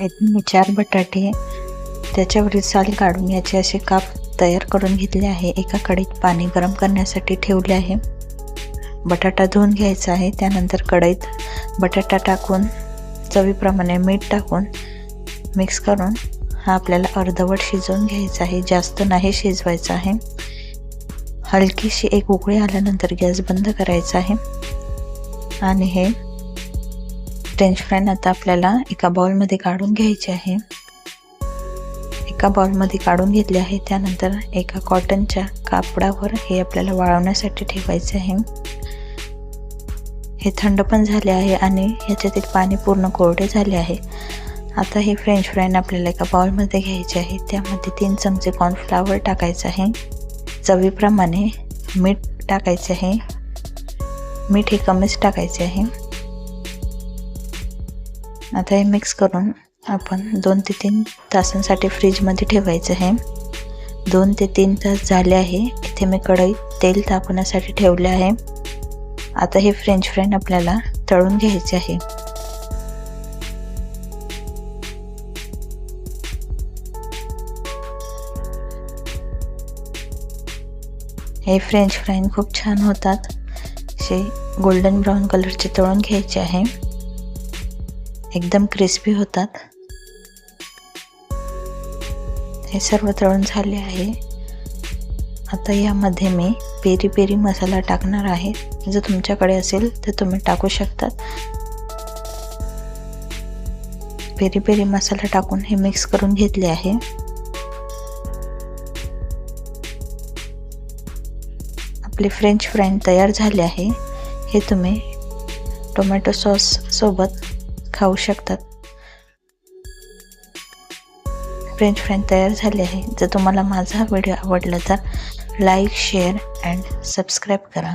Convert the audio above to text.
मी चार बटाटे त्याच्यावरील साल काढून याचे असे काप तयार करून घेतले आहे. एका कढईत पाणी गरम करण्यासाठी ठेवले आहे. बटाटा धुवून घ्यायचा आहे. त्यानंतर कढईत बटाटा टाकून चवीप्रमाणे मीठ टाकून मिक्स करून हा आपल्याला अर्धवट शिजवून घ्यायचा आहे. जास्त नाही शिजवायचा आहे. हलकीशी एक उकळी आल्यानंतर गॅस बंद करायचा आहे. आणि हे फ्रेंच फ्राय आता आपल्याला एका बाउलमध्ये काढून घ्यायचे आहे. एका बाउलमध्ये काढून घेतले आहे. त्यानंतर एका कॉटनच्या कापडावर हे आपल्याला वाळवण्यासाठी ठेवायचे आहे. हे थंड पण झाले आहे आणि ह्याच्यातील पाणी पूर्ण कोरडे झाले आहे. आता हे फ्रेंच फ्राय आपल्याला एका बाउलमध्ये घ्यायचे आहे. त्यामध्ये तीन चमचे कॉर्नफ्लावर टाकायचं आहे. चवीप्रमाणे मीठ टाकायचे आहे. मीठ हे कमीच टाकायचे आहे. आता हे मिक्स करून आपण दोन ते तीन तासांसाठी फ्रीजमध्ये ठेवायचं आहे. दोन ते तीन तास झाले आहे. इथे मी कढईत तेल तापवण्यासाठी ठेवले आहे. आता हे फ्रेंच फ्राईन आपल्याला तळून घ्यायचे आहे. हे फ्रेंच फ्राईन खूप छान होतात. असे गोल्डन ब्राऊन कलरचे तळून घ्यायचे आहे. एकदम क्रिस्पी होतात. हे सर्व तळून झाले आहे. आता यामध्ये मी पेरी पेरी मसाला टाकणार आहे. जर तुमच्याकडे असेल तर तुम्ही टाकू शकतात. पेरी पेरी मसाला टाकून हे मिक्स करून घेतले आहे. आपले फ्रेंच फ्राईन तयार झाले आहे. हे तुम्ही टोमॅटो सॉस सोबत खाऊ शकतात. फ्रेंच फ्राईज तयार झाले आहे. जर तुम्हाला माझा व्हिडिओ आवडला तर लाईक शेअर अँड सबस्क्राईब करा.